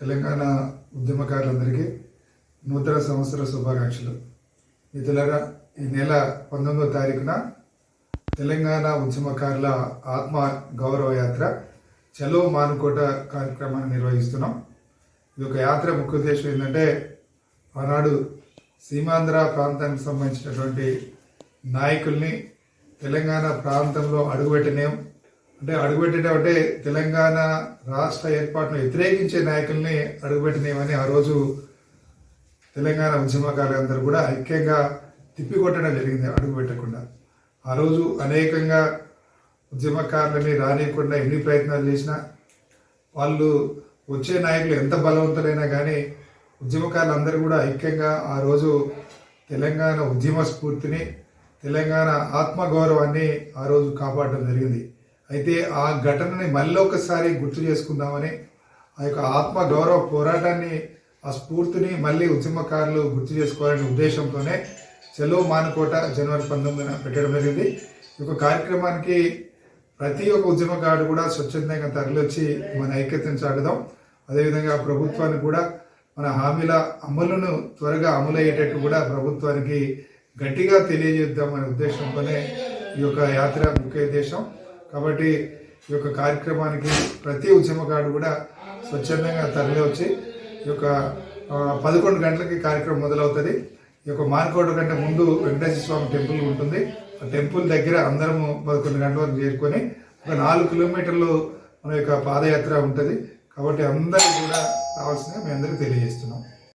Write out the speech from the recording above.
తెలంగాణ ఉద్యమకారులందరికీ నూతన సంవత్సర శుభాకాంక్షలు. మిత్రులారా ఈ నెల పంతొమ్మిదో తారీఖున తెలంగాణ ఉద్యమకారుల ఆత్మ గౌరవ యాత్ర చలో మానుకోట కార్యక్రమాన్ని నిర్వహిస్తున్నాం. ఈ యొక్క యాత్ర ముఖ్య ఉద్దేశం ఏంటంటే ఆనాడు సీమాంధ్ర ప్రాంతానికి సంబంధించినటువంటి నాయకుల్ని తెలంగాణ ప్రాంతంలో అడుగుపెట్టినేం అంటే అడుగుపెట్టేటంటే తెలంగాణ రాష్ట్ర ఏర్పాటును వ్యతిరేకించే నాయకుల్ని అడుగుపెట్టినేమని ఆ రోజు తెలంగాణ ఉద్యమకారులందరూ కూడా ఐక్యంగా తిప్పికొట్టడం జరిగింది అడుగుపెట్టకుండా. ఆ రోజు అనేకంగా ఉద్యమకారులని రానియకుండా ఎన్ని ప్రయత్నాలు చేసినా వాళ్ళు వచ్చే నాయకులు ఎంత బలవంతులైనా కానీ ఉద్యమకారులందరూ కూడా ఐక్యంగా ఆ రోజు తెలంగాణ ఉద్యమ స్ఫూర్తిని తెలంగాణ ఆత్మగౌరవాన్ని ఆ రోజు కాపాడడం జరిగింది. అయితే ఆ ఘటనని మళ్ళీ ఒకసారి గుర్తు చేసుకుందామని ఆ యొక్క ఆత్మ గౌరవ పోరాటాన్ని ఆ స్ఫూర్తిని మళ్ళీ ఉద్యమకారులు గుర్తు చేసుకోవాలనే ఉద్దేశంతోనే చెలో మానుకోట జనవరి పంతొమ్మిదిన పెట్టడం జరిగింది. ఈ యొక్క కార్యక్రమానికి ప్రతి ఒక్క ఉద్యమకారుడు కూడా స్వచ్ఛందంగా తరలివచ్చి మన ఐక్యతను చాటుదాం. అదేవిధంగా ప్రభుత్వానికి కూడా మన హామీల అమలును త్వరగా అమలయ్యేటట్టు కూడా ప్రభుత్వానికి గట్టిగా తెలియజేద్దాం అనే ఉద్దేశంతోనే ఈ యొక్క యాత్ర ముఖ్య ఉద్దేశం. కాబట్టి ఈ యొక్క కార్యక్రమానికి ప్రతి ఉద్యమకారుడు కూడా స్వచ్ఛందంగా తరలి వచ్చి ఈ యొక్క పదకొండు గంటలకి కార్యక్రమం మొదలవుతుంది. ఈ యొక్క మార్కోట కంటే ముందు వెంకటేశ్వర స్వామి టెంపుల్ ఉంటుంది. ఆ టెంపుల్ దగ్గర అందరము పదకొండు గంటల వరకు చేరుకొని ఒక నాలుగు కిలోమీటర్లు మన యొక్క పాదయాత్ర ఉంటుంది. కాబట్టి అందరూ కూడా రావాల్సిందిగా మేము అందరికీ తెలియజేస్తున్నాం.